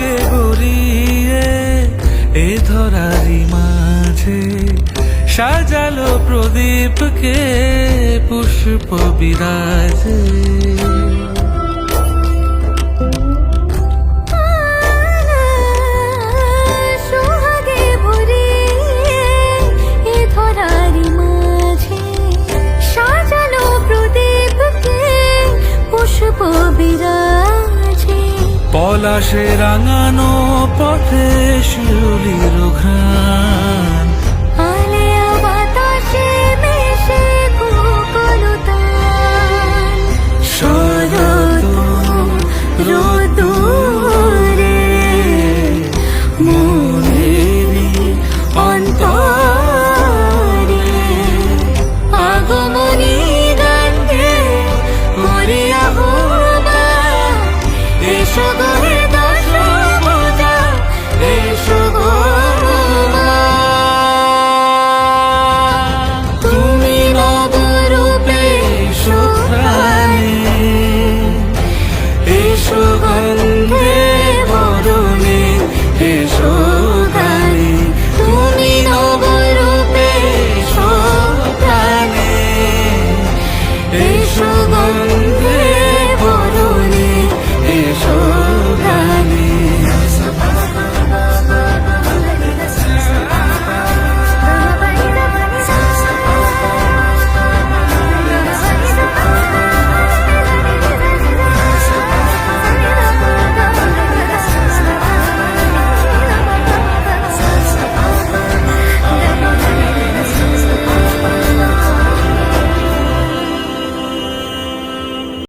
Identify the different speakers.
Speaker 1: লাগে গড়িয়ে এ ধরারি মাঝে সাজালো প্রদীপকে পুষ্প বিরাজে। পলাশে রাঙানো পথে শিউলির ঘ্রাণ।